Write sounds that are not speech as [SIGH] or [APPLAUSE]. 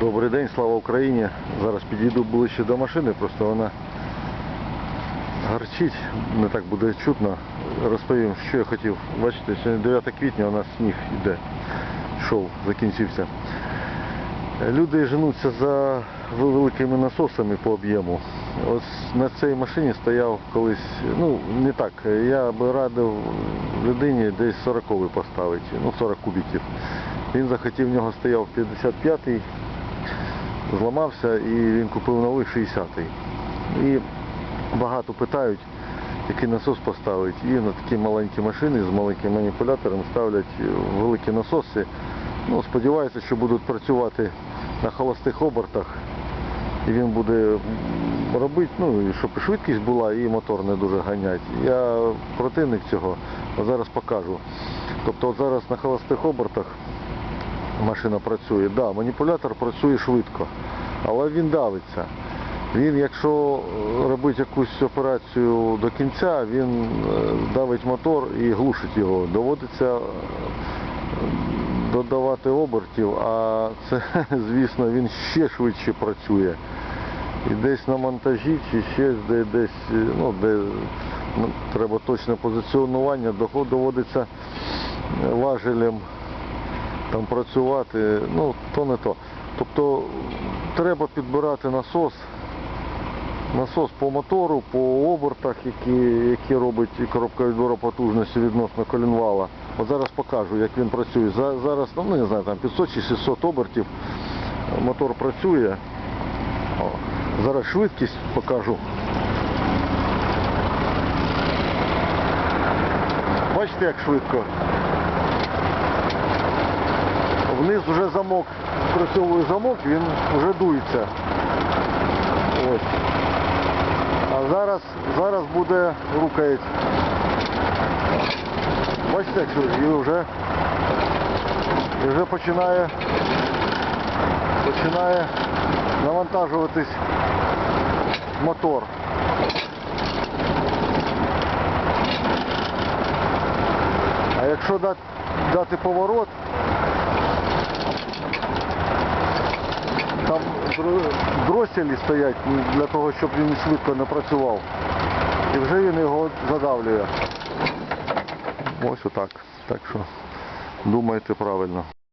Добрий день, слава Україні. Зараз підійду ближче до машини, просто вона гарчить, не так буде чутно. Розповім, що я хотів. Бачите, сьогодні 9 квітня у нас сніг йде. Йшов, закінчився. Люди женуться за великими насосами по об'єму. Ось на цій машині стояв колись, ну не так, я би радив людині десь 40 поставити, ну 40 кубиків. Він захотів, в нього стояв 55-й, зламався і він купив новий 60-й. І багато питають, який насос поставити. І на такі маленькі машини з маленьким маніпулятором ставлять великі насоси. Ну, сподіваюся, що будуть працювати на холостих обертах. І він буде робити, ну, щоб і швидкість була, і мотор не дуже ганять. Я противник цього, зараз покажу. Тобто от зараз на холостих обертах машина працює. Да, маніпулятор працює швидко, але він давиться. Він, якщо е, робить якусь операцію до кінця, він е, давить мотор і глушить його. Доводиться е, додавати обертів, а це, [LAUGHS] звісно, він ще швидше працює. І десь на монтажі чи ще де, десь, ну, де ну, треба точне позиціонування, доводиться важелем там працювати, ну, то не то. Тобто треба підбирати насос, насос по мотору, по обертах, які, які робить коробка відбору потужності відносно колінвала. От зараз покажу, як він працює. Зараз, ну не знаю, там 500 чи 600 обертів мотор працює. О, зараз швидкість покажу. Бачите, як швидко. Вниз вже замок, спрацьовує замок, він вже дується. Ось. А зараз, зараз буде рукається. Бачите, як? І вже, і вже починає, починає навантажуватись мотор. А якщо дати поворот, там дро- дросілі стоять для того, щоб він швидко не працював. І вже він його задавлює. Ось отак. Так що думайте правильно.